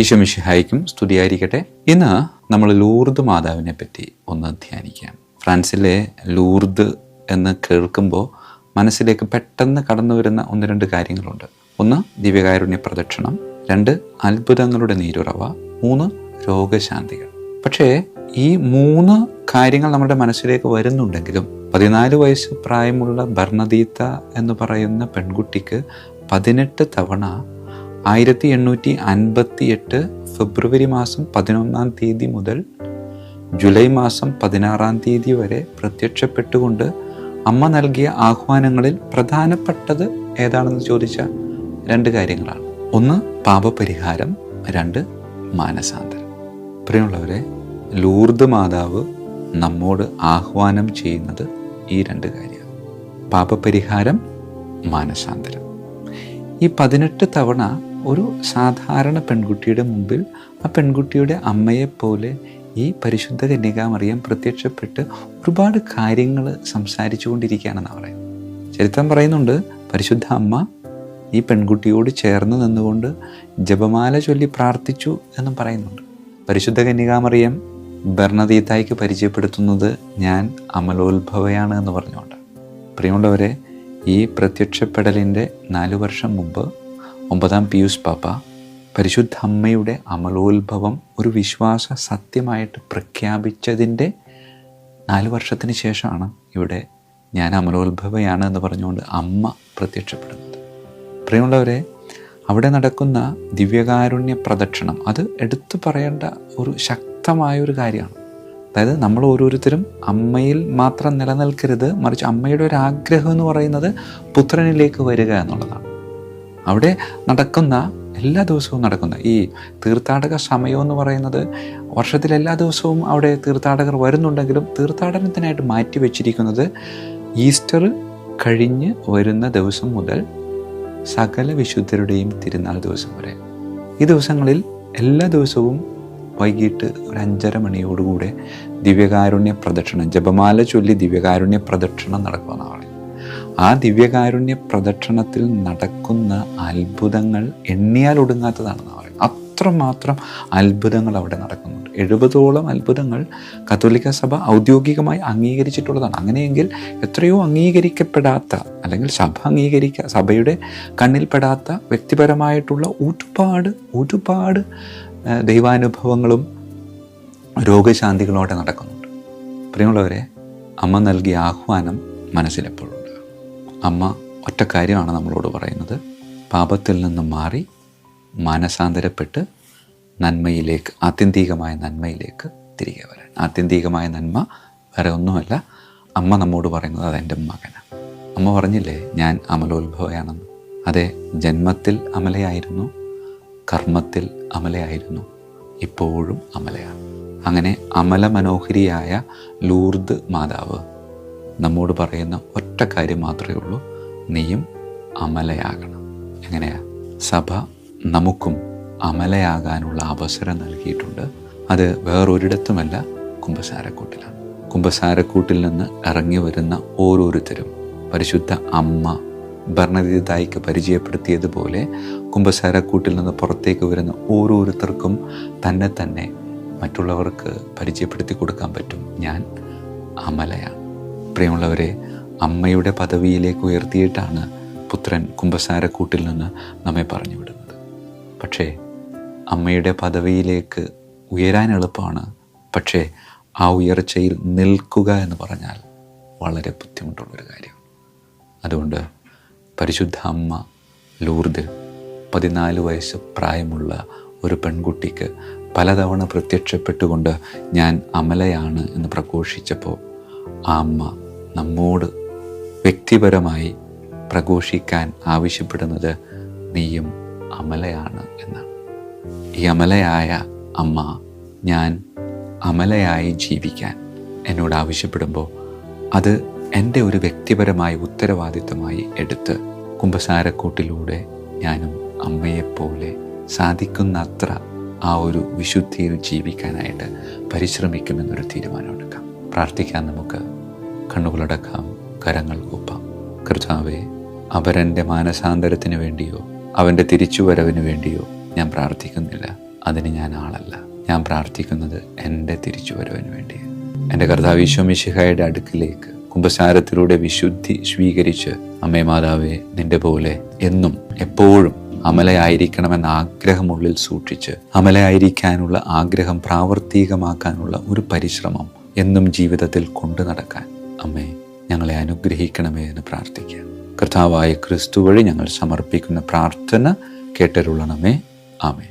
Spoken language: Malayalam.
ഈശോമിഷിഹായിക്കും സ്തുതിയായിരിക്കട്ടെ. ഇന്ന് നമ്മൾ ലൂർദ് മാതാവിനെ പറ്റി ഒന്ന് ധ്യാനിക്കാം. ഫ്രാൻസിലെ ലൂർദ് എന്ന് കേൾക്കുമ്പോൾ മനസ്സിലേക്ക് പെട്ടെന്ന് കടന്നു വരുന്ന ഒന്ന് രണ്ട് കാര്യങ്ങളുണ്ട്. ഒന്ന് ദിവ്യകാരുണ്യ പ്രദക്ഷിണം. രണ്ട് അത്ഭുതങ്ങളുടെ നീരുറവ. മൂന്ന് രോഗശാന്തികൾ. പക്ഷേ ഈ മൂന്ന് കാര്യങ്ങൾ നമ്മുടെ മനസ്സിലേക്ക് വരുന്നുണ്ടെങ്കിലും പതിനാല് വയസ്സ് പ്രായമുള്ള ഭർണദീത്ത എന്ന് പറയുന്ന പെൺകുട്ടിക്ക് പതിനെട്ട് തവണ ആയിരത്തി എണ്ണൂറ്റി അൻപത്തി എട്ട് ഫെബ്രുവരി മാസം പതിനൊന്നാം തീയതി മുതൽ ജൂലൈ മാസം പതിനാറാം തീയതി വരെ പ്രത്യക്ഷപ്പെട്ടുകൊണ്ട് അമ്മ നൽകിയ ആഹ്വാനങ്ങളിൽ പ്രധാനപ്പെട്ടത് ഏതാണെന്ന് ചോദിച്ച രണ്ട് കാര്യങ്ങളാണ്. ഒന്ന് പാപപരിഹാരം. രണ്ട് മാനസാന്തരം. പ്രിയമുള്ളവരെ ലൂർദ് മാതാവ് നമ്മോട് ആഹ്വാനം ചെയ്യുന്നത് ഈ രണ്ട് കാര്യമാണ്. പാപപരിഹാരം മാനസാന്തരം. ഈ പതിനെട്ട് തവണ ഒരു സാധാരണ പെൺകുട്ടിയുടെ മുമ്പിൽ ആ പെൺകുട്ടിയുടെ അമ്മയെപ്പോലെ ഈ പരിശുദ്ധ കന്യകാമറിയം പ്രത്യക്ഷപ്പെട്ട് ഒരുപാട് കാര്യങ്ങൾ സംസാരിച്ചു പറയുന്നത്. ചരിത്രം പറയുന്നുണ്ട് പരിശുദ്ധ അമ്മ ഈ പെൺകുട്ടിയോട് ചേർന്ന് നിന്നുകൊണ്ട് ജപമാല ചൊല്ലി പ്രാർത്ഥിച്ചു എന്നും പറയുന്നുണ്ട്. പരിശുദ്ധ കന്യകാമറിയം ഭരണതീത്തായിക്ക് പരിചയപ്പെടുത്തുന്നത് ഞാൻ അമലോത്ഭവയാണ് എന്ന് പറഞ്ഞുകൊണ്ട്. പ്രിയമുള്ളവരെ ഈ പ്രത്യക്ഷപ്പെടലിന്റെ നാലു വർഷം മുമ്പ് ഒമ്പതാം പിയൂസ് പാപ്പ പരിശുദ്ധ അമ്മയുടെ അമലോത്ഭവം ഒരു വിശ്വാസ സത്യമായിട്ട് പ്രഖ്യാപിച്ചതിന്റെ നാല് വർഷത്തിന് ശേഷമാണ് ഇവിടെ ഞാൻ അമലോത്ഭവയാണ് എന്ന് പറഞ്ഞുകൊണ്ട് അമ്മ പ്രത്യക്ഷപ്പെടുന്നത്. പ്രിയമുള്ളവരെ അവിടെ നടക്കുന്ന ദിവ്യകാരുണ്യ പ്രദക്ഷിണം അത് എടുത്തു പറയേണ്ട ഒരു ശക്തമായൊരു കാര്യമാണ്. അതായത് നമ്മൾ ഓരോരുത്തരും അമ്മയിൽ മാത്രം നിലനിൽക്കരുത് മറിച്ച് അമ്മയുടെ ഒരു ആഗ്രഹം എന്ന് പറയുന്നത് പുത്രനിലേക്ക് വരിക എന്നുള്ളതാണ്. അവിടെ നടക്കുന്ന എല്ലാ ദിവസവും നടക്കുന്ന ഈ തീർത്ഥാടക സമയം എന്ന് പറയുന്നത് വർഷത്തിൽ എല്ലാ ദിവസവും അവിടെ തീർത്ഥാടകർ വരുന്നുണ്ടെങ്കിലും തീർത്ഥാടനത്തിനായിട്ട് മാറ്റി വെച്ചിരിക്കുന്നത് ഈസ്റ്റർ കഴിഞ്ഞ് വരുന്ന ദിവസം മുതൽ സകല വിശുദ്ധരുടെയും തിരുനാൾ ദിവസം വരെ. ഈ ദിവസങ്ങളിൽ എല്ലാ ദിവസവും വൈകിട്ട് ഒരു അഞ്ചര മണിയോടുകൂടെ ദിവ്യകാരുണ്യ പ്രദക്ഷിണം ജപമാല ചൊല്ലി ദിവ്യകാരുണ്യ പ്രദക്ഷിണം പറയുന്നത് ആ ദിവ്യകാരുണ്യ പ്രദക്ഷിണത്തിൽ നടക്കുന്ന അത്ഭുതങ്ങൾ എണ്ണിയാൽ ഒടുങ്ങാത്തതാണെന്ന് പറയുന്നത് അത്രമാത്രം അത്ഭുതങ്ങൾ അവിടെ നടക്കുന്നുണ്ട്. എഴുപതോളം അത്ഭുതങ്ങൾ കത്തോലിക്ക സഭ ഔദ്യോഗികമായി അംഗീകരിച്ചിട്ടുള്ളതാണ്. അങ്ങനെയെങ്കിൽ എത്രയോ അംഗീകരിക്കപ്പെടാത്ത അല്ലെങ്കിൽ സഭ അംഗീകരിക്ക സഭയുടെ കണ്ണിൽപ്പെടാത്ത വ്യക്തിപരമായിട്ടുള്ള ഒരുപാട് ഒരുപാട് ദൈവാനുഭവങ്ങളും രോഗശാന്തികളോടെ നടക്കുന്നുണ്ട്. പ്രിയമുള്ളവരെ അമ്മ നൽകിയ ആഹ്വാനം മനസ്സിലെപ്പോഴുണ്ട് അമ്മ ഒറ്റ കാര്യമാണ് നമ്മളോട് പറയുന്നത്. പാപത്തിൽ നിന്നും മാറി മാനസാന്തരപ്പെട്ട് നന്മയിലേക്ക് ആത്യന്തികമായ നന്മയിലേക്ക് തിരികെ വരാൻ ആത്യന്തികമായ നന്മ വേറെ ഒന്നുമല്ല. അമ്മ നമ്മോട് പറയുന്നത് അതെന്റെ മകനാണ്. അമ്മ പറഞ്ഞില്ലേ ഞാൻ അമലോത്ഭവയാണെന്ന്. അതെ ജന്മത്തിൽ അമലയായിരുന്നു കർമ്മത്തിൽ അമലയായിരുന്നു ഇപ്പോഴും അമലയാണ്. അങ്ങനെ അമല മനോഹരിയായ ലൂർദ് മാതാവ് നമ്മോട് പറയുന്ന ഒറ്റ കാര്യം മാത്രമേ ഉള്ളൂ. നീയും അമലയാകണം. എങ്ങനെയാ? സഭ നമുക്കും അമലയാകാനുള്ള അവസരം നൽകിയിട്ടുണ്ട്. അത് വേറൊരിടത്തുമല്ല കുംഭസാരക്കൂട്ടിലാണ് കുംഭസാരക്കൂട്ടിൽ നിന്ന് ഇറങ്ങി വരുന്ന ഓരോരുത്തരും പരിശുദ്ധ അമ്മ ഭരണതിഥായിക്ക് പരിചയപ്പെടുത്തിയതുപോലെ കുംഭസാരക്കൂട്ടിൽ നിന്ന് പുറത്തേക്ക് വരുന്ന ഓരോരുത്തർക്കും തന്നെ തന്നെ മറ്റുള്ളവർക്ക് പരിചയപ്പെടുത്തി കൊടുക്കാൻ പറ്റും. ഞാൻ അമലയാണ്. പ്രിയമുള്ളവരെ അമ്മയുടെ പദവിയിലേക്ക് ഉയർത്തിയിട്ടാണ് പുത്രൻ കുംഭസാരക്കൂട്ടിൽ നിന്ന് നമ്മെ പറഞ്ഞു വിടുന്നത് പക്ഷേ അമ്മയുടെ പദവിയിലേക്ക് ഉയരാൻ എളുപ്പമാണ്. പക്ഷേ ആ ഉയർച്ചയിൽ നിൽക്കുക എന്ന് പറഞ്ഞാൽ വളരെ ബുദ്ധിമുട്ടുള്ളൊരു കാര്യം അതുകൊണ്ട് പരിശുദ്ധ അമ്മ ലൂർദ് പതിനാല് വയസ്സ് പ്രായമുള്ള ഒരു പെൺകുട്ടിക്ക് പലതവണ പ്രത്യക്ഷപ്പെട്ടുകൊണ്ട് ഞാൻ അമലയാണ് എന്ന് പ്രഘോഷിച്ചപ്പോൾ ആ അമ്മ നമ്മോട് വ്യക്തിപരമായി പ്രഘോഷിക്കാൻ ആവശ്യപ്പെടുന്നത് നീയും അമലയാണ് എന്നാണ്. ഈ അമലയായ അമ്മ ഞാൻ അമലയായി ജീവിക്കാൻ എന്നോട് ആവശ്യപ്പെടുമ്പോൾ അത് എന്റെ ഒരു വ്യക്തിപരമായ ഉത്തരവാദിത്തമായി എടുത്ത് കുംഭസാരക്കൂട്ടിലൂടെ ഞാനും അമ്മയെപ്പോലെ സാധിക്കുന്നത്ര ആ ഒരു വിശുദ്ധിയിൽ ജീവിക്കാനായിട്ട് പരിശ്രമിക്കുമെന്നൊരു തീരുമാനമെടുക്കാം. പ്രാർത്ഥിക്കാൻ നമുക്ക്. കണ്ണുകളടക്കാം കരങ്ങൾ കൂപ്പാം. കർത്താവെ അവരന്റെ മാനസാന്തരത്തിന് വേണ്ടിയോ അവന്റെ തിരിച്ചുവരവിന് വേണ്ടിയോ ഞാൻ പ്രാർത്ഥിക്കുന്നില്ല. അതിന് ഞാൻ ആളല്ല. ഞാൻ പ്രാർത്ഥിക്കുന്നത് എന്റെ തിരിച്ചുവരവിന് വേണ്ടി എന്റെ കർത്താവ് ഈശോമിശിഹായുടെ അടുക്കിലേക്ക് കുംഭസാരത്തിലൂടെ വിശുദ്ധി സ്വീകരിച്ച് അമ്മേ മാതാവേ നിന്റെ പോലെ എന്നും എപ്പോഴും അമലയായിരിക്കണമെന്ന ആഗ്രഹമുള്ളിൽ സൂക്ഷിച്ച് അമലയായിരിക്കാനുള്ള ആഗ്രഹം പ്രാവർത്തികമാക്കാനുള്ള ഒരു പരിശ്രമം എന്നും ജീവിതത്തിൽ കൊണ്ടു നടക്കാൻ അമ്മേ ഞങ്ങളെ അനുഗ്രഹിക്കണമേ എന്ന് പ്രാർത്ഥിക്കുക കർത്താവായ ക്രിസ്തു വഴി ഞങ്ങൾ സമർപ്പിക്കുന്ന പ്രാർത്ഥന കേട്ടരുള്ളണമേ ആമേ